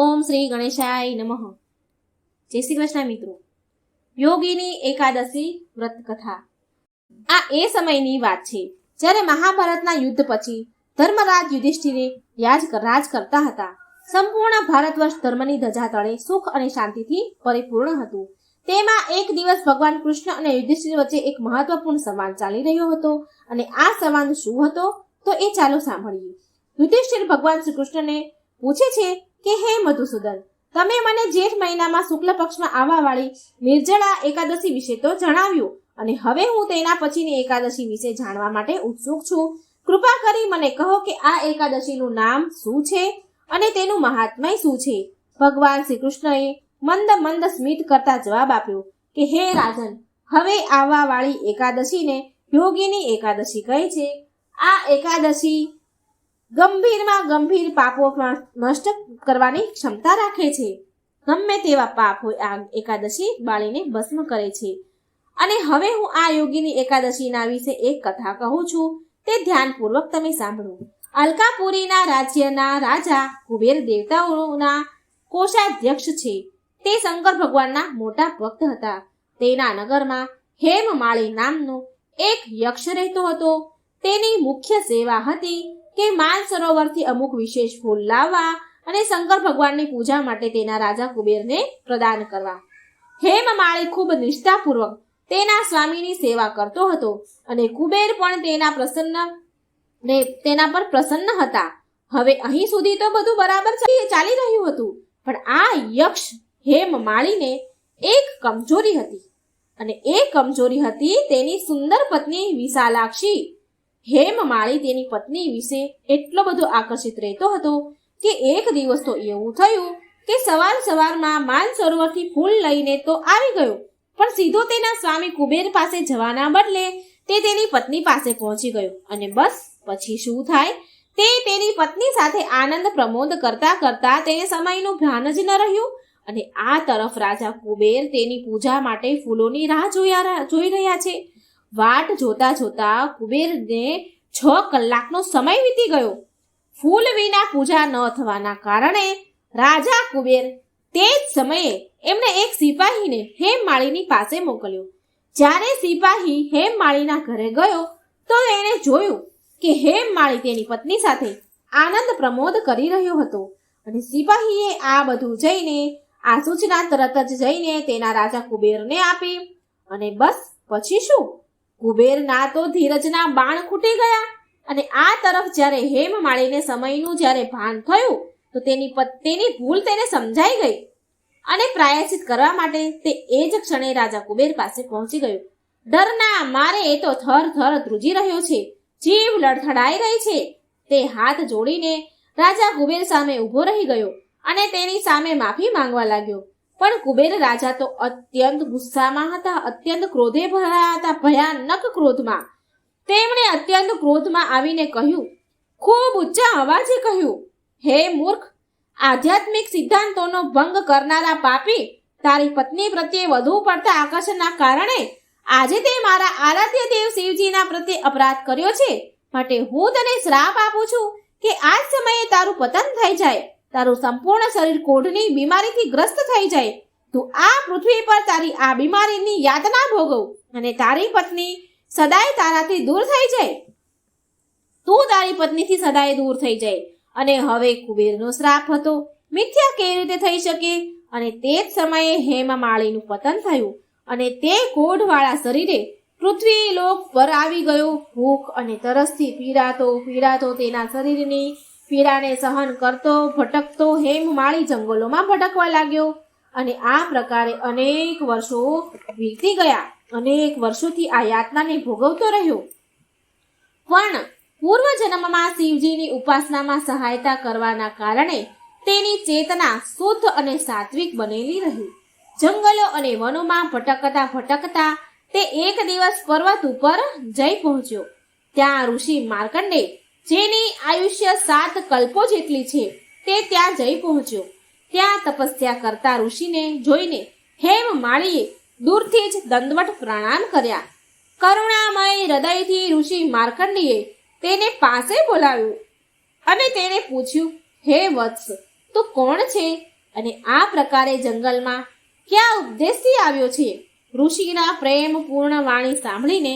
ઓમ શ્રી ગણેશાય નમઃ. જય શ્રી કૃષ્ણ મિત્રો. યોગીની એકાદશી વ્રત કથા આ એ સમયની વાત છે જ્યારે મહાભારતના યુદ્ધ પછી ધર્મરાજ યુધિષ્ઠિરે યાજ રાજ કરતા હતા. સંપૂર્ણ ભારતવર્ષ ધર્મની ધજા તળે સુખ અને શાંતિથી પરિપૂર્ણ હતું. તેમાં એક દિવસ ભગવાન કૃષ્ણ અને યુધિષ્ઠિર વચ્ચે એક મહત્વપૂર્ણ સંવાદ ચાલી રહ્યો હતો અને આ સંવાદ શું હતો તો એ ચાલો સાંભળીએ. યુધિષ્ઠિર ભગવાન શ્રી કૃષ્ણને પૂછે છે કે હે મધુસૂદન, તમે મને જેઠ મહિનામાં શુક્લ પક્ષમાં આવવા વાળી નિર્જળા એકાદશી વિશે તો જણાવ્યું અને હવે હું તેના પછીની એકાદશી વિશે જાણવા માટે ઉત્સુક છું. કૃપા કરી મને કહો કે આ એકાદશીનું નામ શું છે અને તેનું મહાત્મય શું છે? ભગવાન શ્રી કૃષ્ણએ મંદ મંદ સ્મિત કરતા જવાબ આપ્યો કે હે રાજન, હવે આવવા વાળી એકાદશીને યોગીની એકાદશી કહે છે? આ એકાદશી ગંભીરમાં ગંભીર પાપો પણ નષ્ટ કરવાની ક્ષમતા રાખે છે. ગમે તેવા પાપ હોય આ એકાદશી બાળીને ભસ્મ કરે છે. અને હવે હું આ યોગીની એકાદશીના વિશે એક કથા કહું છું. તે ધ્યાનપૂર્વક તમે સાંભળો. અલકાપુરીના રાજ્યના રાજા કુબેર દેવતાઓના કોષાધ્યક્ષ છે. તે શંકર ભગવાનના મોટા ભક્ત હતા. તેના નગરમાં હેમમાળી નામનો એક યક્ષ રહેતો હતો. તેની મુખ્ય સેવા હતી કે માન સરોવરથી અમુક વિશેષ ફૂલ લાવવા અને શંકર ભગવાનની પૂજા માટે તેના રાજા કુબેરને પ્રદાન કરવા. હેમમાળી ખૂબ નિષ્ઠાપૂર્વક તેના સ્વામીની સેવા કરતો હતો અને કુબેર પણ તેના પ્રસન્ન ને તેના પર પ્રસન્ન હતા. હવે અહીં સુધી તો બધું બરાબર ચાલી રહ્યું હતું, પણ આ યક્ષ હેમ માળીને એક કમજોરી હતી અને એ કમજોરી હતી તેની સુંદર પત્ની વિશાલાક્ષી. હેમમાળી તેની પત્ની વિશે એટલો બધો આકર્ષિત રહેતો હતો કે એક દિવસ તો એવું થયું કે સવાર સવારમાં માન સરોવરથી ફૂલ લઈને તો આવી ગયો, પણ સીધો તેના સ્વામી કુબેર પાસે જવાના બદલે તે તેની પત્ની પાસે પહોંચી ગયો અને બસ, પછી શું થાય? તે તેની પત્ની સાથે આનંદ પ્રમોદ કરતા કરતા તેને સમયનું ભાન જ ન રહ્યું અને આ તરફ રાજા કુબેર તેની પૂજા માટે ફૂલોની રાહ જોયા જોઈ રહ્યા છે. વાટ જોતા જોતા કુબેરને છ કલાકનો સમય વીતી ગયો. ફૂલ વિના પૂજા ન થવાના કારણે રાજા કુબેર તે જ સમયે એમણે એક સિપાહીને હેમમાળીની પાસે મોકલ્યો. જ્યારે સિપાહી હેમમાળીના ઘરે ગયો, તો એણે જોયું કે હેમમાળી તેની પત્ની સાથે આનંદ પ્રમોદ કરી રહ્યો હતો અને સિપાહીએ આ બધું જઈને, આ સૂચના તરત જ જઈને તેના રાજા કુબેરને આપી અને બસ, પછી શું? કુબેરના તો ધીરજના બાણ ખૂટી ગયા અને આ તરફ જ્યારે હેમ માળીને સમયનું જ્યારે ભાન થયું, તો તેની તેની ભૂલ તેને સમજાઈ ગઈ. અને પ્રાયશ્ચિત કરવા માટે તે એ જ ક્ષણે રાજા કુબેર પાસે પહોંચી ગયો. ડરના, મારે એ તો થર થર ધ્રુજી રહ્યો છે. જીવ લડથડાઈ રહી છે. તે હાથ જોડીને રાજા કુબેર સામે ઊભો રહી ગયો અને તેની સામે માફી માંગવા લાગ્યો. પણ કુબેર રાજા તો અત્યંત ગુસ્સામાં હતા, અત્યંત ક્રોધે ભરાયા હતા, ભયાનક ક્રોધમાં. તેમણે અત્યંત ક્રોધમાં આવીને કહ્યું, ખૂબ ઊંચા અવાજે કહ્યું, હે મૂર્ખ, આધ્યાત્મિક સિદ્ધાંતોનો ભંગ કરનારા પાપી તારી પત્ની પ્રત્યે વધુ પડતા આકર્ષણના કારણે આજે તે મારા આરાધ્ય દેવ શિવજીના પ્રત્યે અપરાધ કર્યો છે. માટે હું તને શ્રાપ આપું છું કે આ સમયે તારું પતન થઈ જાય. તારું સંપૂર્ણ શરીર કોઢની બીમારીથી ગ્રસ્ત થઈ જાય. તું આ પૃથ્વી પર તારી આ બીમારીની યાતના ભોગવ અને તારી પત્ની સદાય તારાથી દૂર થઈ જાય. તું તારી પત્નીથી સદાય દૂર થઈ જાય અને હવે કુબેરનો શ્રાપ હતો. મિથ્યા કેવી રીતે થઈ શકે? અને તે જ સમયે હેમમાળીનું પતન થયું અને તે કોઢવાળા શરીરે પૃથ્વી લોક પર આવી ગયો. ભૂખ અને તરસથી પીડાતો પીડાતો તેના શરીરની પીડાને સહન કરતો, ભટકતો હેમ માળી જંગલોમાં ભટકવા લાગ્યો અને આ પ્રકારે અનેક વર્ષો વીતી ગયા. અનેક વર્ષોથી આ યાતનાને ભોગવતો રહ્યો. પણ પૂર્વ જન્મમાં શિવજીની ઉપાસનામાં સહાયતા કરવાના કારણે તેની ચેતના શુદ્ધ અને સાત્વિક બનેલી રહી. જંગલો અને વનોમાં ભટકતા ભટકતા તે એક દિવસ પર્વત ઉપર જઈ પહોંચ્યો. ત્યાં ઋષિ માર્કંડે જેની આયુષ્ય સાત કલ્પો જેટલી છે, તે ત્યાં જઈ પહોંચ્યો. ત્યાં તપસ્યા કરતા ઋષિને જોઈને હેમ માળીએ દૂરથી જ દંડવટ પ્રણામ કર્યા. કરુણામય હૃદયથી ઋષિ માર્કંડીએ તેને પાસે બોલાવ્યું અને તેને પૂછ્યું, હે વત્સ, તું કોણ છે? અને આ પ્રકારે જંગલમાં ક્યાં ઉપદેશથી આવ્યો છે? ઋષિના પ્રેમપૂર્ણ વાણી સાંભળીને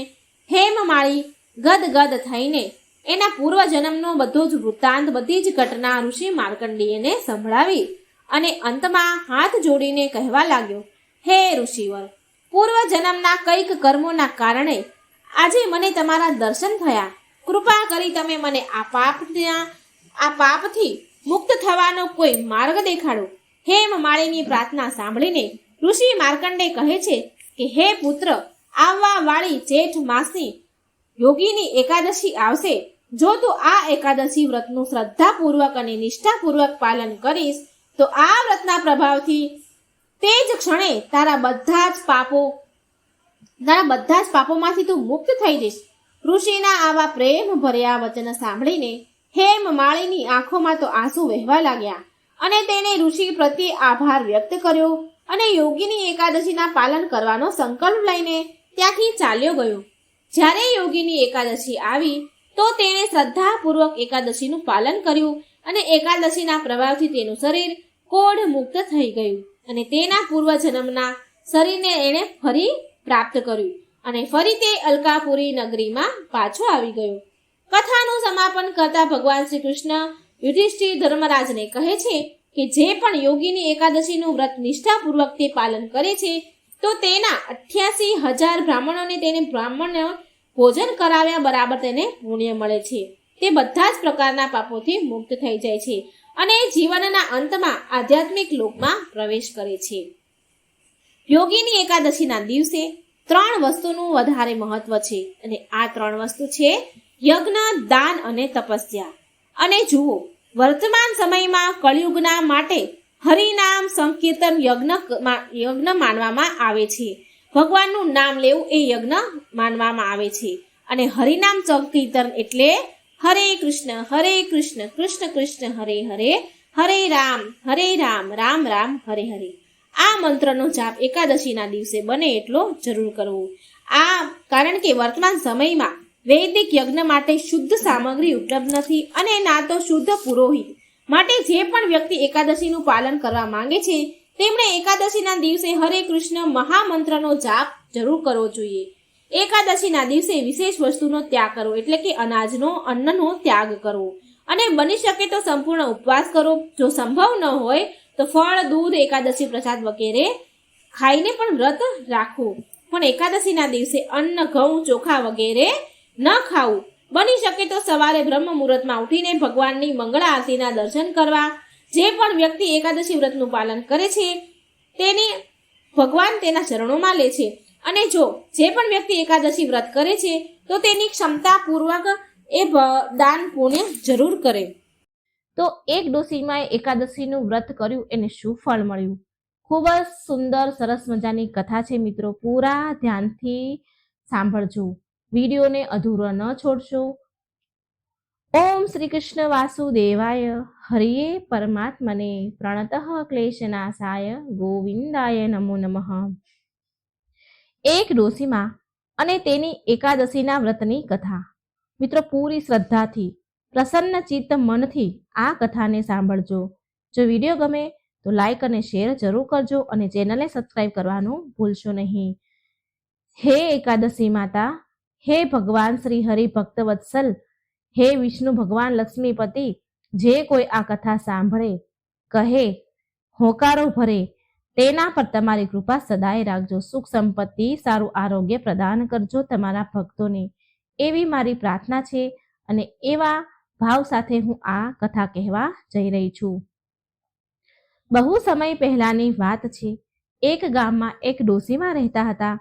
હેમમાળી ગદગદ થઈને એના પૂર્વજન્મનો બધો જ વૃત્તાંત, બધી જ ઘટના ઋષિ માર્કંડીયને સંભળાવી અને અંતમાં હાથ જોડીને કહેવા લાગ્યો, હે ઋષિવર, પૂર્વજન્મના કંઈક કર્મોના કારણે આજે મને તમારા દર્શન થયા. કૃપા કરી તમે મને આ પાપના, આ પાપથી મુક્ત થવાનો કોઈ માર્ગ દેખાડો. હેમ માળીની પ્રાર્થના સાંભળીને ઋષિ માર્કંડે કહે છે કે, હે પુત્ર, આવવા વાળી જેઠ માસની યોગીની એકાદશી આવશે. જો તું આ એકાદશી વ્રતનું શ્રદ્ધાપૂર્વક અને નિષ્ઠાપૂર્વક પાલન કરીશ, તો આ વ્રતના પ્રભાવથી તે જ ક્ષણે તારા બધા જ પાપો, તારા બધા જ પાપોમાંથી તું મુક્ત થઈ જઈશ. ઋષિના આવા પ્રેમ ભર્યા વચન સાંભળીને હેમ માળીની આંખોમાં તો આંસુ વહેવા લાગ્યા અને તેને ઋષિ પ્રત્યે આભાર વ્યક્ત કર્યો અને યોગીની એકાદશીના પાલન કરવાનો સંકલ્પ લઈને ત્યાંથી ચાલ્યો ગયો. જ્યારે યોગીની એકાદશી આવી તો તેણે શ્રદ્ધાપૂર્વક એકાદશીનું પાલન કર્યું અને એકાદશીના પ્રભાવથી તેનું શરીર કોઢ મુક્ત થઈ ગયું અને તેના પૂર્વજન્મના શરીરને એણે ફરી પ્રાપ્ત કર્યું અને ફરી તે અલકાપુરી નગરીમાં પાછો આવી ગયો. કથાનું સમાપન કરતા ભગવાન શ્રી કૃષ્ણ યુધિષ્ઠિર ધર્મરાજને કહે છે કે જે પણ યોગીની એકાદશીનું વ્રત નિષ્ઠાપૂર્વક તે પાલન કરે છે, તો તેના અઠ્યાસી હજાર બ્રાહ્મણોને તેને બ્રાહ્મણ ભોજન કરાવ્યા બરાબર તેને પુણ્ય મળે છે. તે બધા જ પ્રકારના પાપોથી મુક્ત થઈ જાય છે અને જીવનના અંતમાં આધ્યાત્મિક લોકમાં પ્રવેશ કરે છે. યોગીની એકાદશીના દિવસે ત્રણ વસ્તુનું વધારે મહત્વ છે અને આ ત્રણ વસ્તુ છે યજ્ઞ, દાન અને તપસ્યા. અને જુઓ, વર્તમાન સમયમાં કળિયુગના માટે હરિનામ સંકીર્તન યજ્ઞ યજ્ઞ માનવામાં આવે છે. ભગવાનનું નામ લેવું એ યજ્ઞ માનવામાં આવે છે. અને હરિનામ સંકીર્તન એટલે હરે કૃષ્ણ હરે કૃષ્ણ કૃષ્ણ કૃષ્ણ, હરે હરે હરે રામ હરે રામ રામ રામ, હરે હરે. આ મંત્રનો જાપ એકાદશીના દિવસે બને એટલો જરૂર કરવો. આ કારણ કે વર્તમાન સમયમાં વૈદિક યજ્ઞ માટે શુદ્ધ સામગ્રી ઉપલબ્ધ નથી અને ના તો શુદ્ધ પુરોહિત માટે જે પણ વ્યક્તિ એકાદશીનું પાલન કરવા માંગે છે તેમણે એકાદશીના દિવસે હરે કૃષ્ણ મહામંત્રનો જાપ જરૂર કરવો જોઈએ. એકાદશીના દિવસે વિશેષ વસ્તુનો ત્યાગ કરવો, એટલે કે અનાજનો, અન્નનો ત્યાગ કરવો. અને બની શકે તો સંપૂર્ણ ઉપવાસ કરો. જો સંભવ ન હોય, તો ફળ, દૂધ, એકાદશી પ્રસાદ વગેરે ખાઈને પણ વ્રત રાખવું પણ એકાદશીના દિવસે અન્ન, ઘઉં, ચોખા વગેરે ન ખાવું. બની શકે તો સવારે બ્રહ્મ મુહૂર્તમાં ઉઠીને ભગવાનની મંગળા આરતીના દર્શન કરવા જે પણ વ્યક્તિ એકાદશી વ્રતનું પાલન કરે છે, તેને ભગવાન તેના ચરણોમાં લે છે. અને જો જે પણ વ્યક્તિ એકાદશી વ્રત કરે છે, તો તેની ક્ષમતાપૂર્વક એ દાન પુણ્ય જરૂર કરે. તો એક ડોસીમાં એકાદશીનું વ્રત કર્યું, એને શું ફળ મળ્યું? ખૂબ જ સુંદર, સરસ મજાની કથા છે મિત્રો. પૂરા ધ્યાનથી સાંભળજો. વિડીયોને અધૂરો ન છોડશો. ઓમ શ્રી કૃષ્ણ વાસુદેવાય. હરિયે પરમાત્મને પ્રણતઃ ક્લેશનાશાય ગોવિંદાય નમો નમઃ. એક ડોસીમાં અને તેની એકાદશીના વ્રતની કથા. મિત્રો, પૂરી શ્રદ્ધાથી, પ્રસન્ન ચિત્ત મનથી આ કથાને સાંભળજો. જો વીડિયો ગમે તો લાઈક અને શેર જરૂર કરજો અને ચેનલને સબસ્ક્રાઈબ કરવાનું ભૂલશો નહીં. હે એકાદશી માતા, હે ભગવાન શ્રી હરિ ભક્ત વત્સલ હે વિષ્ણુ ભગવાન લક્ષ્મીપતિ, જે કોઈ આ કથા સાંભળે, કહે, હોકારો ભરે, તેના પર તમારી કૃપા સદાય રાખજો. સુખ સંપત્તિ, સારું આરોગ્ય પ્રદાન કરજો તમારા ભક્તોને. એવી મારી પ્રાર્થના છે અને એવા ભાવ સાથે હું આ કથા કહેવા જઈ રહી છું. બહુ સમય પહેલાની વાત છે. એક ગામમાં એક ડોસીમાં રહેતા હતા.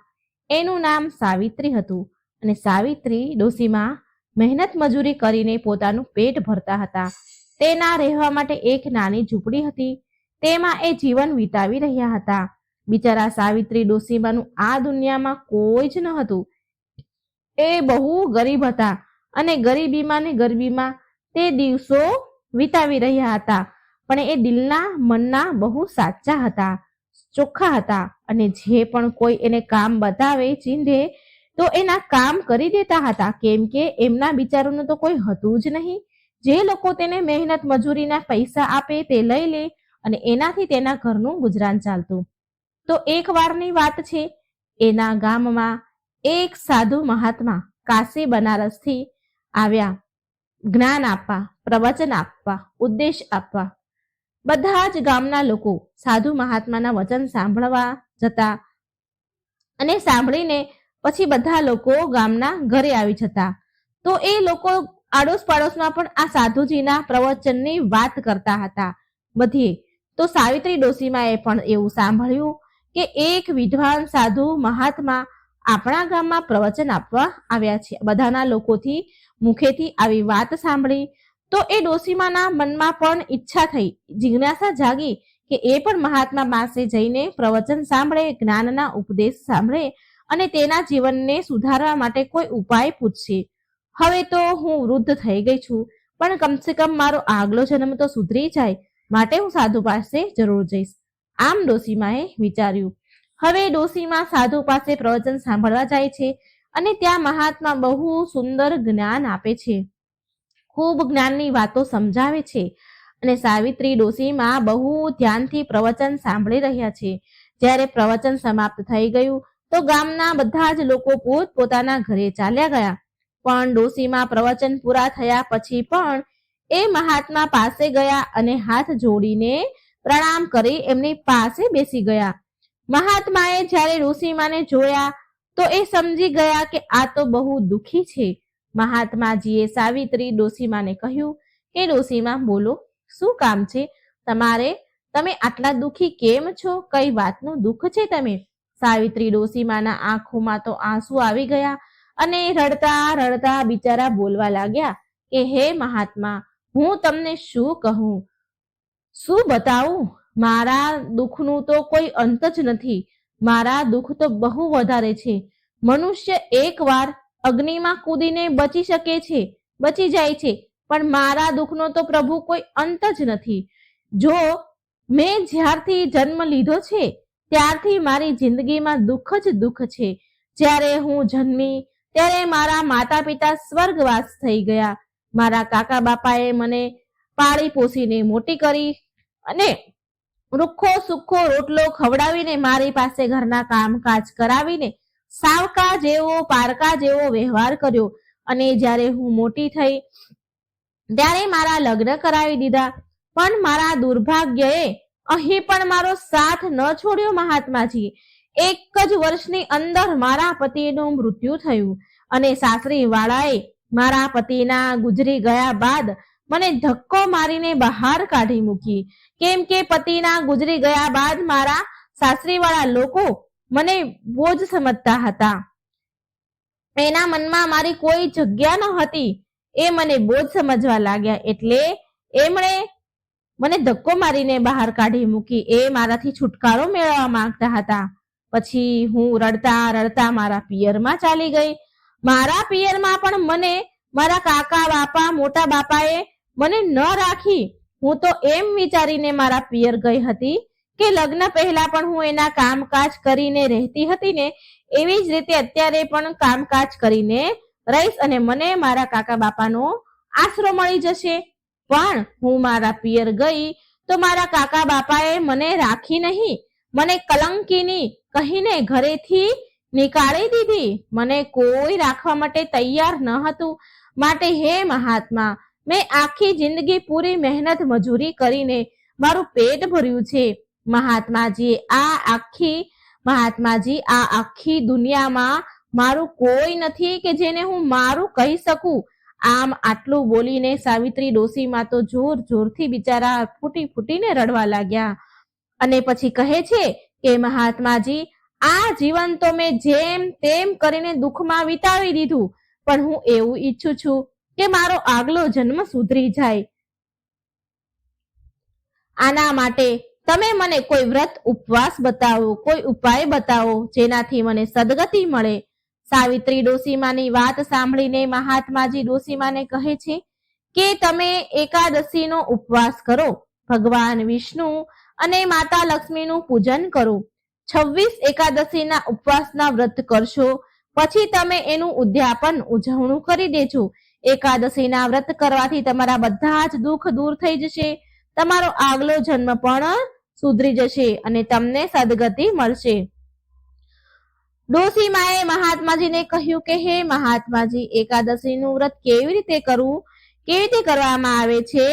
એનું નામ સાવિત્રી હતું અને સાવિત્રી ડોસીમાં મહેનત મજૂરી કરીને પોતાનું પેટ ભરતા હતા. તેના રહેવા માટે એક નાની ઝૂંપડી હતી. તેમાં એ જીવન વિતાવી રહ્યા હતા. બિચારા સાવિત્રી ડોસીમાનું આ દુનિયામાં કોઈ જ ન હતું. એ બહુ ગરીબ હતા અને ગરીબીમાં ને ગરીબીમાં તે દિવસો વિતાવી રહ્યા હતા. પણ એ દિલના મનના બહુ સાચા હતા, ચોખ્ખા હતા અને જે પણ કોઈ એને કામ બતાવે, ચીંધે તો એના કામ કરી દેતા હતા, કેમ કે એમના બિચારોનું તો કોઈ હતું જ નહીં. જે લોકો તેને મહેનત મજૂરીના પૈસા આપે તે લઈ લે અને એનાથી તેના ઘરનું ગુજરાન ચાલતું. તો એક વારની વાત છે, એના ગામમાં એક સાધુ મહાત્મા કાશી બનારસથી આવ્યા. જ્ઞાન આપવા, પ્રવચન આપવા, ઉદ્દેશ આપવા. બધા જ ગામના લોકો સાધુ મહાત્માના વચન સાંભળવા જતા અને સાંભળીને પછી બધા લોકો ગામના ઘરે આવી જતા. તો એ લોકો આડોશ પાડોશમાં પણ આ સાધુજીના પ્રવચનની વાત કરતા હતા. બધીએ તો સાવિત્રી ડોશીમાએ પણ એવું સાંભળ્યું કે એક વિદ્વાન સાધુ મહાત્મા આપણા ગામમાં પ્રવચન આપવા આવ્યા છે. બધાના લોકોથી મુખેથી આવી વાત સાંભળી. તો એ ડોશીમાના મનમાં પણ ઈચ્છા થઈ, જિજ્ઞાસા જાગી કે એ પણ મહાત્મા પાસે જઈને પ્રવચન સાંભળે, જ્ઞાનના ઉપદેશ સાંભળે અને તેના જીવનને સુધારવા માટે કોઈ ઉપાય પૂછશે હવે તો હું વૃદ્ધ થઈ ગઈ છું, પણ કમસે કમ મારો આગલો જન્મ તો સુધરી જાય, માટે હું સાધુ પાસે જરૂર જઈશ. આમ ડોસીમાએ વિચાર્યું. હવે ડોસીમા સાધુ પાસે પ્રવચન સાંભળવા જાય છે અને ત્યાં મહાત્મા બહુ સુંદર જ્ઞાન આપે છે. ખૂબ જ્ઞાનની વાતો સમજાવે છે અને સાવિત્રી ડોસીમાં બહુ ધ્યાનથી પ્રવચન સાંભળી રહ્યા છે. જ્યારે પ્રવચન સમાપ્ત થઈ ગયું તો ગામના બધા જ લોકો પોત પોતાના ઘરે ચાલ્યા ગયા. પણ ડોસીમાં પ્રવચન પૂરા થયા પછી પણ એ મહાત્મા પાસે ગયા અને હાથ જોડીને પ્રણામ કરી એમની પાસે બેસી ગયા. મહાત્માએ જ્યારે ડોસીમાને જોયા તો એ સમજી ગયા કે આ તો બહુ દુખી છે. મહાત્માજીએ સાવિત્રી ડોસીમાને કહ્યું કે ડોસીમા બોલો, શું કામ છે? તમારે, તમે આટલા દુખી કેમ છો? કઈ વાતનું દુઃખ છે તમે? સાવિત્રી ડોસીમાના આંખોમાં તો આંસુ આવી ગયા અને રડતા રડતા બિચારા બોલવા લાગ્યા કે, હે મહાત્મા, હું તમને શું કહું? શું બતાવું? મારા દુઃખનું તો કોઈ અંત જ નથી. મારા દુઃખ તો બહુ વધારે છે. મનુષ્ય એકવાર અગ્નિમાં કૂદીને બચી શકે છે, બચી જાય છે, પણ મારા દુઃખનો તો પ્રભુ કોઈ અંત જ નથી. જો મેં જ્યારથી જન્મ લીધો છે ત્યારથી મારી જિંદગીમાં દુઃખ જ દુઃખ છે. જ્યારે હું જન્મી, ત્યારે મારા માતા પિતા સ્વર્ગવાસ થઈ ગયા. મારા કાકા બાપાએ મને પાળી પોસીને મોટી કરી અને રૂખો સુખો રોટલો ખવડાવીને મારી પાસે ઘરના કામકાજ કરાવીને સાવકા જેવો, પારકા જેવો વ્યવહાર કર્યો. અને જ્યારે હું મોટી થઈ, ત્યારે મારા લગ્ન કરાવી દીધા. પણ મારા દુર્ભાગ્યએ અહીં પણ મારો સાથ ન છોડ્યો મહાત્માજી. એક જ વર્ષની અંદર મારા પતિનું મૃત્યુ થયું અને સાસરી વાળાએ મારા પતિના ગુજરી ગયા બાદ મને ધક્કો મારીને બહાર કાઢી મૂકી. કેમ કે પતિના ગુજરી ગયા બાદ મારા સાસરીવાળા લોકો મને બોજ સમજતા હતા. એના મનમાં મારી કોઈ જગ્યા ન હતી એ મને બોજ સમજવા લાગ્યા એટલે એમણે મને ધક્કો મારીને બહાર કાઢી મૂકી. એ મારાથી છુટકારો મેળવવા માંગતા હતા. પછી હું રડતા રડતા મારા પિયરમાં ચાલી ગઈ. મારા પિયરમાં પણ મને, મારા કાકા, બાપા, મોટા બાપાએ મને ન રાખી. હું તો એમ વિચારીને મારા પિયર ગઈ હતી કે લગ્ન પહેલા પણ હું એના કામકાજ કરીને રહેતી હતી ને, એવી જ રીતે અત્યારે પણ કામકાજ કરીને રહીશ અને મને મારા કાકા, બાપાનો આશરો મળી જશે. પણ હું મારા પિયર ગઈ તો મારા કાકા બાપાએ મને રાખી નહીં. મને કલંકીની કહીને ઘરેથી નીકાળી દીધી. મને કોઈ રાખવા માટે તૈયાર ન હતું. માટે હે મહાત્મા, મેં આખી જિંદગી પૂરી મહેનત મજૂરી કરીને મારું પેટ ભર્યું છે. મહાત્માજી આ આખી, મહાત્માજી આ આખી દુનિયામાં મારું કોઈ નથી કે જેને હું મારું કહી શકું. આમ આટલું બોલીને સાવિત્રી ડોસીમાં તો જોર જોરથી બિચારા ફૂટી ફૂટીને રડવા લાગ્યા. અને પછી કહે છે કે, મહાત્માજી, આ જીવન તો મેં જેમ તેમ કરીને દુઃખમાં વિતાવી દીધું, પણ હું એવું ઈચ્છું છું કે મારો આગલો જન્મ સુધરી જાય. આના માટે તમે મને કોઈ વ્રત ઉપવાસ બતાવો, કોઈ ઉપાય બતાવો, જેનાથી મને સદગતિ મળે. સાવિત્રી ડોસીમાની વાત સાંભળીને મહાત્માજી ડોસીમાને કહે છે કે તમે એકાદશીનો ઉપવાસ કરો, ભગવાન વિષ્ણુ અને માતા લક્ષ્મીનું પૂજન કરો, છવ્વીસ એકાદશીના ઉપવાસના વ્રત કરશો, પછી તમે એનું ઉદ્યાપન, ઉજવણું કરી દેજો. એકાદશીના વ્રત કરવાથી તમારા બધા જ દુઃખ દૂર થઈ જશે, તમારો આગલો જન્મ પણ સુધરી જશે અને તમને સદગતિ મળશે. ડોસીમાએ મહાત્માજીને કહ્યું કે, હે મહાત્માજી, એકાદશીનું વ્રત કેવી રીતે કરવું? કેવી રીતે કરવામાં આવે છે?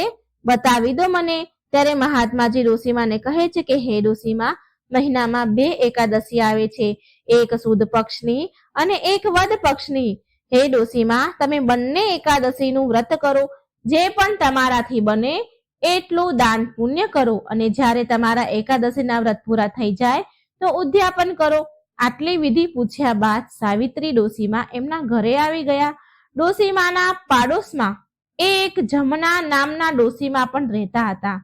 બતાવી દો મને. ત્યારે મહાત્માજી ડોસીમાને કહે છે કે, હે ડોસીમા મહિનામાં બે એકાદશી આવે છે. એક સુદ પક્ષની અને એક વદ પક્ષની. હે ડોસીમા તમે બંને એકાદશીનું વ્રત કરો. જે પણ તમારાથી બને, એટલું દાન પુણ્ય કરો. અને જ્યારે તમારા એકાદશીના વ્રત પૂરા થઈ જાય, તો ઉદ્યાપન કરો. આટલી વિધિ પૂછ્યા બાદ સાવિત્રી ડોસીમા એમના ઘરે આવી ગયા. ડોસીમાના પાડોશમાં એક જમના નામના ડોસીમા પણ રહેતા હતા.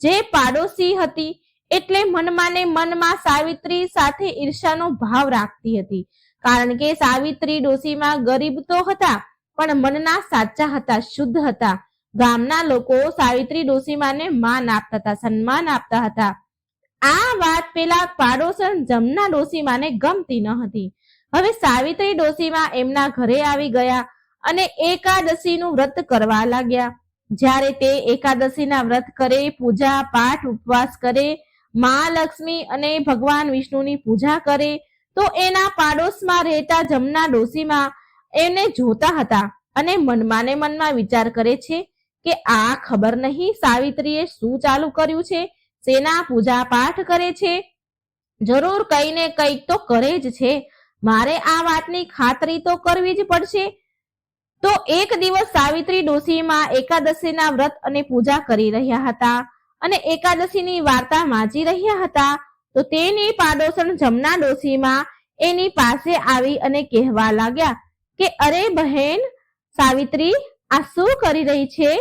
જે પાડોશી હતી એટલે મનમાં ને મનમાં સાવિત્રી સાથે ઈર્ષાનો ભાવ રાખતી હતી. કારણ કે સાવિત્રી ડોસીમા ગરીબ તો હતા, પણ મનના સાચા હતા, શુદ્ધ હતા. ગામના લોકો સાવિત્રી ડોસીમાને માન આપતા હતા, સન્માન આપતા હતા. આ વાત પેલા પાડોશન જમના ડોસીમાને ગમતી ન હતી. હવે સાવિત્રી ડોસીમા એમના ઘરે આવી ગયા અને એકાદશીનું વ્રત કરવા લાગ્યા. જ્યારે તે એકાદશીના વ્રત કરે, પૂજા પાઠ ઉપવાસ કરે, મા લક્ષ્મી અને ભગવાન વિષ્ણુની પૂજા કરે, તો એના પાડોશમાં રહેતા જમના ડોસીમાં એને જોતા હતા અને મનમાને મનમાં વિચાર કરે છે કે આ ખબર નહીં સાવિત્રીએ શું ચાલુ કર્યું છે? સેના પૂજા પાઠ કરે છે. જરૂર કઈ ને કંઈક તો કરે જ છે. મારે આ વાતની ખાતરી તો કરવી જ પડશે. તો એક દિવસ સાવિત્રી ડોશીમાં એકાદશીના વ્રત અને પૂજા કરી રહ્યા હતા અને એકાદશીની વાર્તા વાંચી રહ્યા હતા, તો તેની પાડોશણ જમના ડોશીમાં એની પાસે આવી અને કહેવા લાગ્યા કે, અરે બહેન, સાવિત્રી, આ શું કરી રહી છે?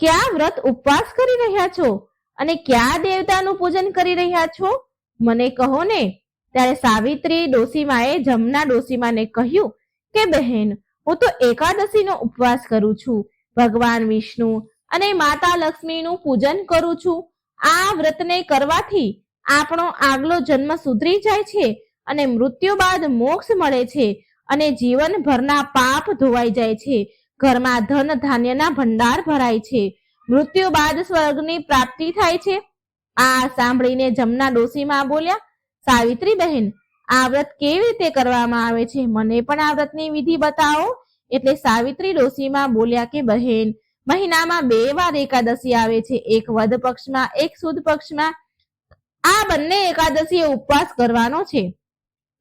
ક્યાં વ્રત ઉપવાસ કરી રહ્યા છો? અને ક્યાં દેવતાનું પૂજન કરી રહ્યા છો? મને કહો ને. ત્યારે સાવિત્રી ડોસીમાએ જમના ડોસીમાને કહ્યું કે, બહેન, હું તો એકાદશીનો ઉપવાસ કરું છું. ભગવાન વિષ્ણુ અને માતા લક્ષ્મીનું પૂજન કરું છું. આ વ્રતને કરવાથી આપણો આગલો જન્મ સુધરી જાય છે અને મૃત્યુ બાદ મોક્ષ મળે છે અને જીવનભરના પાપ ધોવાઈ જાય છે. ઘરમાં ધન ધાન્યના ભંડાર ભરાય છે. મૃત્યુ બાદ સ્વર્ગની પ્રાપ્તિ થાય છે. આ સાંભળીને જમના ડોશીમાં બોલ્યા સાવિત્રી બહેન આ વ્રત કેવી રીતે કરવામાં આવે છે? મને પણ આ વ્રતની વિધિ બતાવો. એટલે સાવિત્રી ડોશીમાં બોલ્યા કે, બહેન, મહિનામાં બે વાર એકાદશી આવે છે. એક વદ પક્ષમાં, એક સુદ પક્ષમાં. આ બંને એકાદશીએ ઉપવાસ કરવાનો છે.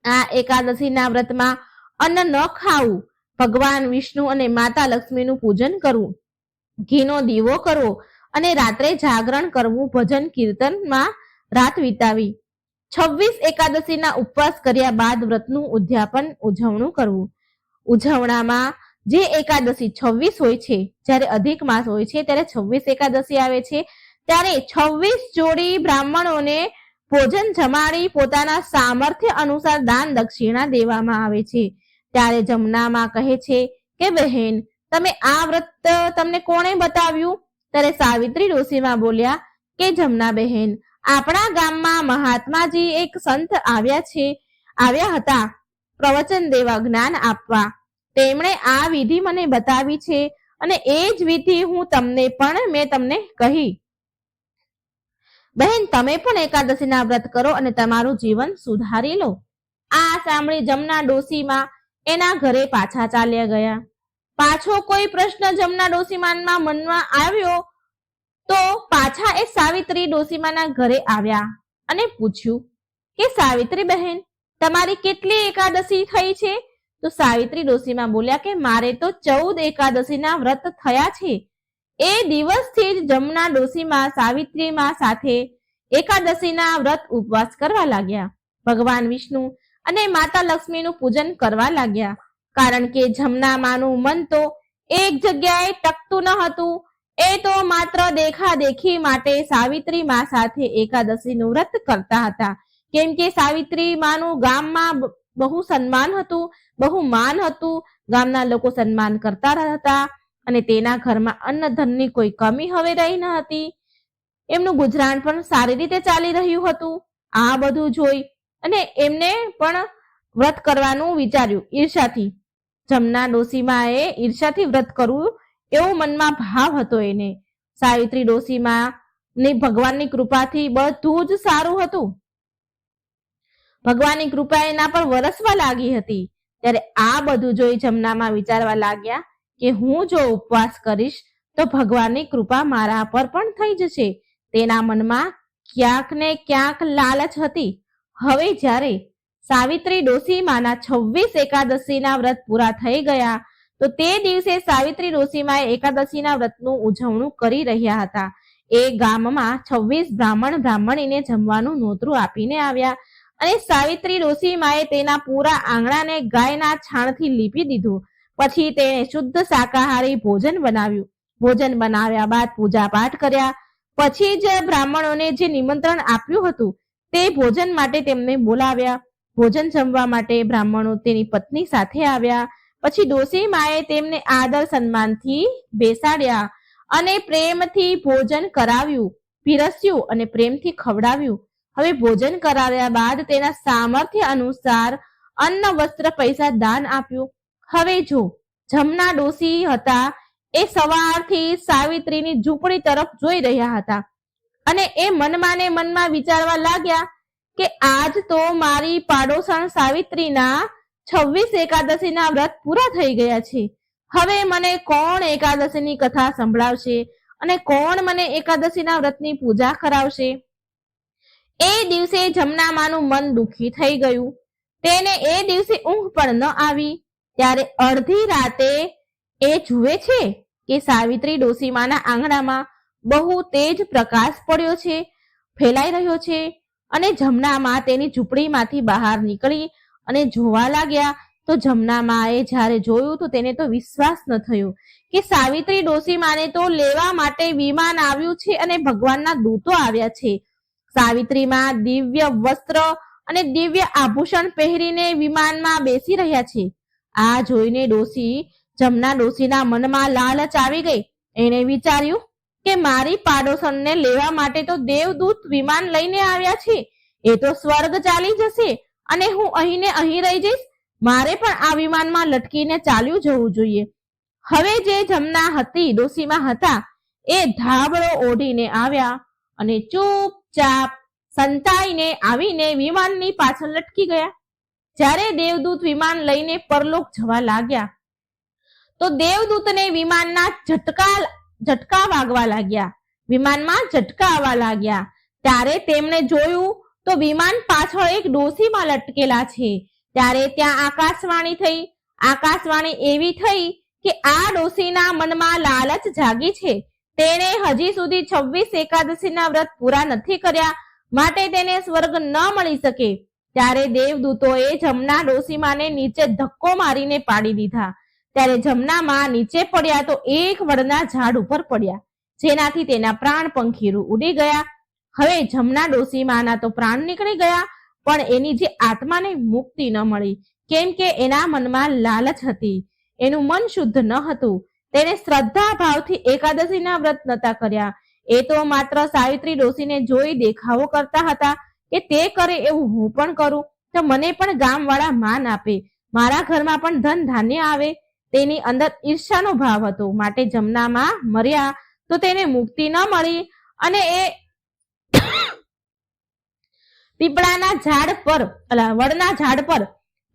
આ એકાદશીના વ્રતમાં અન્ન ન ખાવું. ભગવાન વિષ્ણુ અને માતા લક્ષ્મીનું પૂજન કરવું. ઘીનો દીવો કરવો અને રાત્રે જાગરણ કરવું, ભજન કીર્તનમાં રાત વિતાવી. છવ્વીસ એકાદશીના ઉપવાસ કર્યા બાદ વ્રતનું ઉદ્યાપન, ઉજવણું કરવું. ઉજવણામાં જે એકાદશી છવ્વીસ હોય છે, જ્યારે અધિક માસ હોય છે, ત્યારે છવ્વીસ એકાદશી આવે છે, ત્યારે છવ્વીસ જોડી બ્રાહ્મણોને ભોજન જમાડી પોતાના સામર્થ્ય અનુસાર દાન દક્ષિણા દેવામાં આવે છે. ત્યારે જમનામાં કહે છે કે, બહેન તમે આ વ્રત તમને કોણે બતાવ્યું? ત્યારે સાવિત્રી ડોશીમાં બોલ્યા, કે જમના બહેન, આપણા ગામમાં મહાત્માજી એક સંત આવ્યા છે. આવ્યા હતા. પ્રવચન દેવા જ્ઞાન આપવા. તેમણે આ વિધિ મને બતાવી છે અને એ જ વિધિ હું તમને પણ મેં તમને કહી. બહેન, તમે પણ એકાદશીના વ્રત કરો અને તમારું જીવન સુધારી લો. આ સાંભળી જમના ડોસીમાં એના ઘરે પાછા ચાલ્યા ગયા. પાછો કોઈ પ્રશ્ન જમના ડોસીમાનમાં મનમાં આવ્યો તો પાછા એ સાવિત્રી ડોસીમાના ઘરે આવ્યા અને પૂછ્યું કે, સાવિત્રી બહેન, તમારી કેટલી એકાદશી થઈ છે? તો સાવિત્રી ડોસીમાં બોલ્યા કે, મારે તો ચૌદ એકાદશીના વ્રત થયા છે. એ દિવસથી જ જમના ડોસીમાં સાવિત્રીમાં સાથે એકાદશીના વ્રત ઉપવાસ કરવા લાગ્યા. ભગવાન વિષ્ણુ અને માતા લક્ષ્મીનું પૂજન કરવા લાગ્યા. કારણ કે જમના માનું મન તો એક જગ્યાએ ટકતું ન હતું. એ તો માત્ર દેખા દેખી માટે સાવિત્રી માં સાથે એકાદશીનું વ્રત કરતા હતા. કેમ કે સાવિત્રી માનું ગામમાં બહુ સન્માન હતું, બહુ માન હતું. ગામના લોકો સન્માન કરતા હતા અને તેના ઘરમાં અન્ન ધનની કોઈ કમી હવે રહી ન હતી. એમનું ગુજરાન પણ સારી રીતે ચાલી રહ્યું હતું. આ બધું જોઈ અને એમને પણ વ્રત કરવાનું વિચાર્યું ઈર્ષાથી. જમના ડોસીમાએ ઈર્ષાથી વ્રત કરવું એવો મનમાં ભાવ હતો એને. સાવિત્રી ડોસીમા ની ભગવાનની કૃપાથી બધું જ સારું હતું. ભગવાનની કૃપા એના પર વરસવા લાગી હતી. ત્યારે આ બધું જોઈ જમનામાં વિચારવા લાગ્યા કે હું જો ઉપવાસ કરીશ તો ભગવાનની કૃપા મારા પર પણ થઈ જશે. તેના મનમાં ક્યાંક ને ક્યાંક લાલચ હતી. હવે જ્યારે સાવિત્રી ડોસીમાના છવ્વીસ એકાદશીના વ્રત પૂરા થઈ ગયા તો તે દિવસે સાવિત્રી ડોસીમાએ એકાદશીના વ્રતનું ઉજવણું કરી રહ્યા હતા. એ ગામમાં છવ્વીસ બ્રાહ્મણ બ્રાહ્મણીને જમવાનું નોતરું આપીને આવ્યા અને સાવિત્રી ડોસીમાએ તેના પૂરા આંગણાને ગાયના છાણથી લીપી દીધું. પછી તેણે શુદ્ધ શાકાહારી ભોજન બનાવ્યું. ભોજન બનાવ્યા બાદ પૂજા પાઠ કર્યા. પછી જ બ્રાહ્મણોને જે નિમંત્રણ આપ્યું હતું તે ભોજન માટે તેમને બોલાવ્યા. ભોજન જમવા માટે બ્રાહ્મણો તેની પત્ની સાથે આવ્યા. પછી ડોસી માએ તેમને આદર સન્માનથી બેસાડ્યા અને પ્રેમથી ભોજન કરાવ્યું. પીરસ્યું અને પ્રેમથી ખવડાવ્યું. હવે ભોજન કરાવ્યા બાદ તેના સામર્થ્ય અનુસાર અન્ન, વસ્ત્ર, પૈસા, દાન આપ્યું. હવે જો જમના ડોસી હતા એ સવારથી સાવિત્રીની ઝૂંપડી તરફ જોઈ રહ્યા હતા અને એ મનમાં ને મનમાં વિચારવા લાગ્યા કે આજ તો મારી પાડોસણ સાવિત્રીના છવ્વીસ એકાદશીના વ્રત પૂરા થઈ ગયા છે. હવે મને કોણ એકાદશીની કથા સંભળાવશે? અને કોણ મને એકાદશીના વ્રતની પૂજા કરાવશે? એ દિવસે જમનામાનું મન દુખી થઈ ગયું. તેને એ દિવસે ઊંઘ પણ ન આવી. ત્યારે અડધી રાતે એ જુએ છે કે સાવિત્રી ડોસીમાના આંગણામાં બહુ તેજ પ્રકાશ પડ્યો છે, ફેલાઈ રહ્યો છે. અને જમનામાં તેની ઝૂંપડીમાંથી બહાર નીકળી અને જોવા લાગ્યા, તો જમનામાએ જ્યારે જોયું, તો તેને તો વિશ્વાસ ન થયો કે સાવિત્રી ડોસીમાને તો લેવા માટે વિમાન આવ્યું છે અને ભગવાનના દૂતો આવ્યા છે. સાવિત્રીમાં દિવ્ય વસ્ત્ર અને દિવ્ય આભૂષણ પહેરીને વિમાનમાં બેસી રહ્યા છે. આ જોઈને ડોસી જમના ડોસીના મનમાં લાલચ આવી ગઈ. એણે વિચાર્યું કે મારી પાડોશનને લેવા માટે તો દેવદૂત વિમાન લઈને આવ્યા છે. એ તો સ્વર્ગ ચાલી જશે અને હું અહીં અહીં રહી જઈશ. મારે પણ આ વિમાનમાં લટકીને ચાલ્યું જવું જોઈએ. હવે જે જમના હતી, ડોસીમાં હતા, એ ધાબળો ઓઢીને આવ્યા અને ચૂપચાપ સંતાઈને આવીને વિમાનની પાછળ લટકી ગયા. જ્યારે દેવદૂત વિમાન લઈને પરલોક જવા લાગ્યા, તો દેવદૂતને વિમાનના ઝટકા ઝટકા વાગવા લાગ્યા. વિમાનમાં ઝટકા આવવા લાગ્યા. ત્યારે તેમણે જોયું તો વિમાન પાછળ એક ડોસીમાં લટકેલા છે. ત્યારે ત્યાં આકાશવાણી થઈ. આકાશવાણી એવી થઈ કે આ ડોસીના મનમાં લાલચ જાગી છે. તેણે હજી સુધી છવ્વીસ એકાદશીના વ્રત પૂરા નથી કર્યા. માટે તેને સ્વર્ગ ન મળી શકે. ત્યારે દેવદૂતોએ જમના ડોસીમાને નીચે ધક્કો મારીને પાડી દીધા. ત્યારે જમનામાં નીચે પડ્યા તો એક વડના ઝાડ ઉપર પડ્યા. જેનાથી તેના પ્રાણ પંખીરું ઉડી ગયા. હવે જમના ડોસીમાના તો પ્રાણ નીકળી ગયા, પણ એની જે આત્માને મુક્તિ ન મળી. કેમ કે એના મનમાં લાલચ હતી. એનું મન શુદ્ધ ન હતું. તેને શ્રદ્ધા ભાવથી એકાદશીના વ્રત નતા કર્યા. એ તો માત્ર સાવિત્રી ડોસીને જોઈ દેખાવો કરતા હતા કે તે કરે એવું હું પણ કરું. તો મને પણ ગામવાળા માન આપે. મારા ઘરમાં પણ ધન ધાન્ય આવે. તેની અંદર ઈર્ષાનો ભાવ હતો, માટે જમનામાં મર્યા. તો તેને મુક્તિ ન મળી અને એ પીપળાના ઝાડ પર વડના ઝાડ પર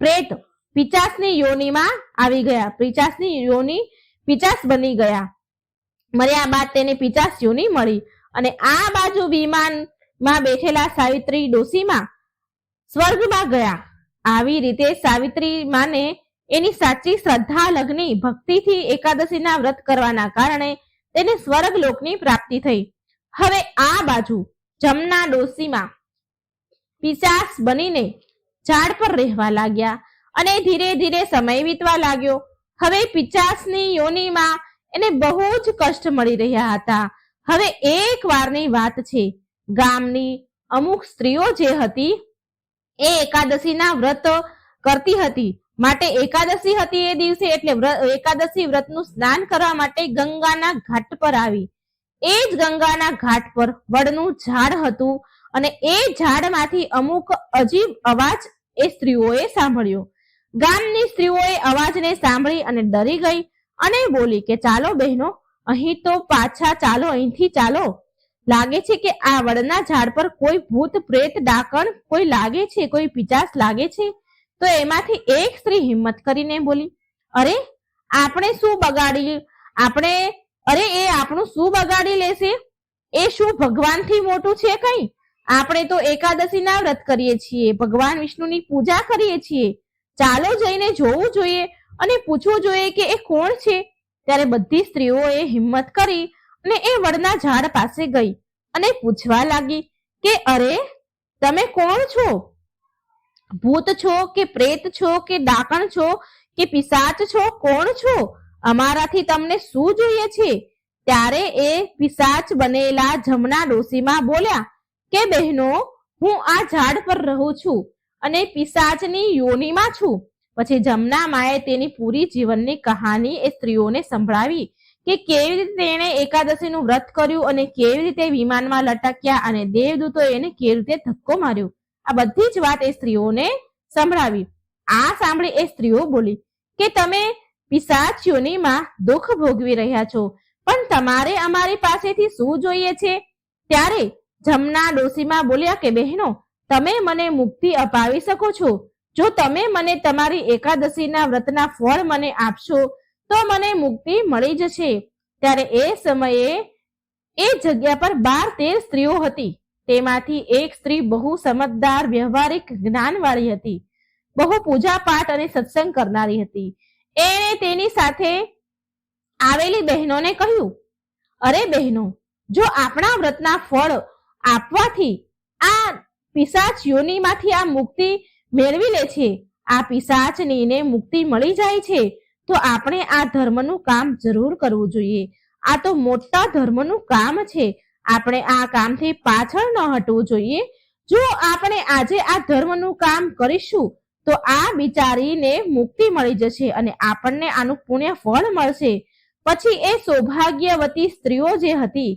પ્રેત પિચાસની યોનિમાં આવી ગયા. પિચાસની યોની પિચાસ બની ગયા. મર્યા બાદ તેને પિચાસ યોની મળી અને આ બાજુ વિમાનમાં બેઠેલા સાવિત્રી ડોસીમાં સ્વર્ગમાં ગયા. આવી રીતે સાવિત્રી માને એની સાચી શ્રદ્ધા, લગ્નિ, ભક્તિથી એકાદશીના વ્રત કરવાના કારણે તેને સ્વર્ગ લોકની પ્રાપ્તિ થઈ. હવે આ બાજુ જમના ડોસીમાં પિશાસ બનીને ઝાડ પર રહેવા લાગ્યા અને ધીરે ધીરે સમય વીતવા લાગ્યો. હવે પિચાસની યોનિમાં એને બહુ જ કષ્ટ મળી રહ્યા હતા. હવે એક વારની વાત છે. ગામની અમુક સ્ત્રીઓ જે હતી, એ એકાદશીના વ્રત કરતી હતી. માટે એકાદશી હતી એ દિવસે એટલે એકાદશી વ્રતનું સ્નાન કરવા માટે ગંગાના ઘાટ પર આવી. એ જ ગંગાના ઘાટ પર વડનું ઝાડ હતું અને એ ઝાડમાંથી અમુક અજીબ અવાજ એ સ્ત્રીઓએ સાંભળ્યો. ગામની સ્ત્રીઓએ અવાજને સાંભળી અને ડરી ગઈ અને બોલી કે, ચાલો બહેનો, અહીં તો પાછા ચાલો, અહીંથી ચાલો. લાગે છે કે આ વડના ઝાડ પર કોઈ ભૂત, પ્રેત, ડાકણ કોઈ લાગે છે, કોઈ પિચાસ લાગે છે? તો એમાંથી એક સ્ત્રી હિંમત કરીને બોલી, અરે, આપણે શું બગાડી, આપણે, અરે, એ આપણું શું બગાડી લેશે? એ શું ભગવાનથી મોટું છે કઈ? આપણે તો એકાદશીના વ્રત કરીએ છીએ, ભગવાન વિષ્ણુની પૂજા કરીએ છીએ. ચાલો જઈને જોવું જોઈએ અને પૂછવું જોઈએ કે એ કોણ છે? ત્યારે બધી સ્ત્રીઓએ હિંમત કરી અને એ વડના ઝાડ પાસે ગઈ અને પૂછવા લાગી કે, અરે, તમે કોણ છો? ભૂત છો કે પ્રેત છો કે ડાકણ છો કે પિશાચ છો, કોણ છો? અમારાથી તમને શું જોઈએ છે? ત્યારે એ પિશાચ બનેલા જમના ડોશીમાં બોલ્યા, કે બહેનો, હું આ ઝાડ પર રહું છું અને પિશાચની યોનિમાં છું. પછી જમના માએ તેની પૂરી જીવનની કહાની એ સ્ત્રીઓને સંભળાવી કે કેવી રીતે તેણે એકાદશીનું વ્રત કર્યું અને કેવી રીતે વિમાનમાં લટક્યા અને દેવદૂતો એને કેવી રીતે ધક્કો માર્યો. આ બધી જ વાત એ સ્ત્રીઓને સંભળાવી. આ સાંભળી એ સ્ત્રીઓ બોલી કે તમે પિશાચ યોનિમાં દુઃખ ભોગવી રહ્યા છો, પણ તમારે અમારી પાસેથી શું જોઈએ છે? ત્યારે જમના ડોશીમાં બોલ્યા કે, બહેનો, તમે મને મુક્તિ અપાવી શકો છો. જો તમે મને તમારી એકાદશીના વ્રતના ફળ મને આપશો, તો મને મુક્તિ મળી જશે. ત્યારે એ સમયે એ જગ્યા પર બાર તેર સ્ત્રીઓ હતી. તેમાંથી એક સ્ત્રી બહુ સમજદાર, વ્યવહારિક જ્ઞાનવાળી હતી. બહુ પૂજા પાઠ અને સત્સંગ કરનારી હતી. એણે તેની સાથે આવેલી બહેનોને કહ્યું, અરે બહેનો, જો આપણા વ્રતના ફળ આપવાથી આ પિશાચ યોનિમાંથી આ મુક્તિ મેળવી લે છે, આ પિશાચનીને મુક્તિ મળી જાય છે, તો આપણે આ ધર્મનું કામ જરૂર કરવું જોઈએ. આ તો મોટા ધર્મનું કામ છે. આપણે આ કામથી પાછળ ન હટવું જોઈએ. જો આપણે આજે આ ધર્મનું કામ કરીશું, તો આ બિચારીને મુક્તિ મળી જશે અને આપણને આનું પુણ્ય ફળ મળશે. પછી એ સૌભાગ્યવતી સ્ત્રીઓ જે હતી,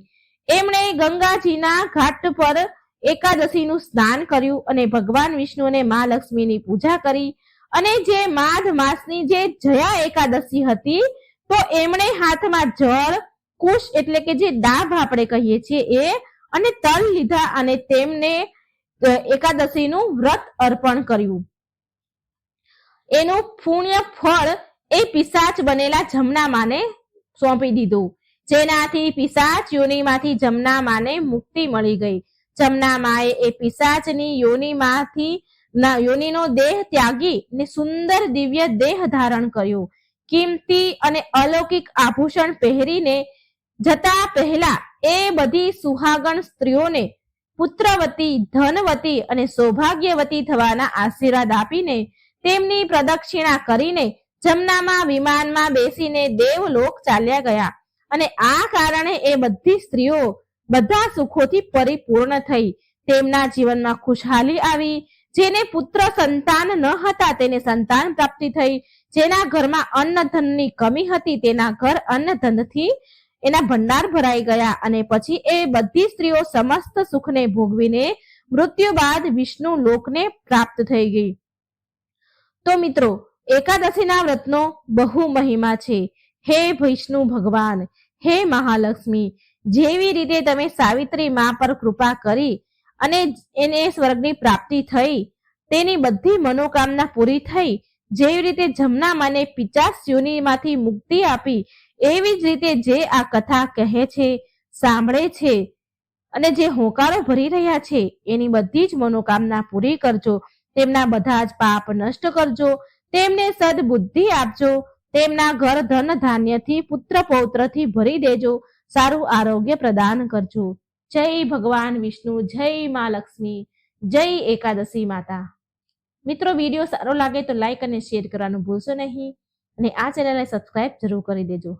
એમણે ગંગાજીના ઘાટ પર એકાદશીનું સ્નાન કર્યું અને ભગવાન વિષ્ણુ અને મા લક્ષ્મીની પૂજા કરી. અને જે માઘ માસની જે જયા એકાદશી હતી, તો એમણે હાથમાં જળ કુશ એટલે કે જે દાભ આપણે કહીએ છીએ એ, અને તલ લીધા અને તેમને એકાદશીનું વ્રત અર્પણ કર્યું. એનું પુણ્ય ફળ એ પિશાચ બનેલા જમનામાને સોંપી દીધું. જેનાથી પિશાચ યોનિમાંથી જમનામાને મુક્તિ મળી ગઈ. જમના માએ એ પિશાચની યોનિમાંથી, ના, યોનિનો દેહ ત્યાગી ને સુંદર દિવ્ય દેહ ધારણ કર્યો. કિંમતી અને અલૌકિક આભૂષણ પહેરીને જતા પહેલા એ બધી સુહાગણ સ્ત્રીઓને પુત્રવતી, ધનવતી અને સૌભાગ્યવતી થવાના આશીર્વાદ આપીને તેમની પ્રદક્ષિણા કરીને જમનામાં, વિમાનમાં બેસીને દેવલોક ચાલ્યા ગયા. અને આ કારણે એ બધી સ્ત્રીઓ બધા સુખોથી પરિપૂર્ણ થઈ. તેમના જીવનમાં ખુશહાલી આવી. જેને પુત્ર સંતાન ન હતા તેને સંતાન પ્રાપ્તિ થઈ. જેના ઘરમાં અન્ન ધનની કમી હતી તેના ઘર અન્ન ધનથી એના ભંડાર ભરાઈ ગયા અને પછી એ બધી સ્ત્રીઓ સમસ્ત સુખને ભોગવીને મૃત્યુ બાદ વિષ્ણુ લોકને પ્રાપ્ત થઈ ગઈ. તો મિત્રો, એકાદશીના વ્રતનો બહુ મહિમા છે. હે વિષ્ણુ ભગવાન, હે મહાલક્ષ્મી, જેવી રીતે તમે સાવિત્રી મા પર કૃપા કરી અને એને સ્વર્ગની પ્રાપ્તિ થઈ, તેની બધી મનોકામના પૂરી થઈ, જેવી રીતે જમના માને પિચાસ યોનિમાંથી મુક્તિ આપી એવી જ રીતે જે આ કથા કહે છે, સાંભળે છે અને જે હોંકારો ભરી રહ્યા છે, એની બધી જ મનોકામના પૂરી કરજો. તેમના બધા જ પાપ નષ્ટ કરજો. તેમને સદબુદ્ધિ આપજો. તેમના ઘર ધન ધાન્યથી પુત્ર પૌત્રથી ભરી દેજો. સારું આરોગ્ય પ્રદાન કરજો. જય ભગવાન વિષ્ણુ, જય મા લક્ષ્મી, જય એકાદશી માતા. મિત્રો, વીડિયો સારો લાગે તો લાઈક અને શેર કરવાનું ભૂલશો નહીં અને આ ચેનલને સબસ્ક્રાઇબ જરૂર કરી દેજો.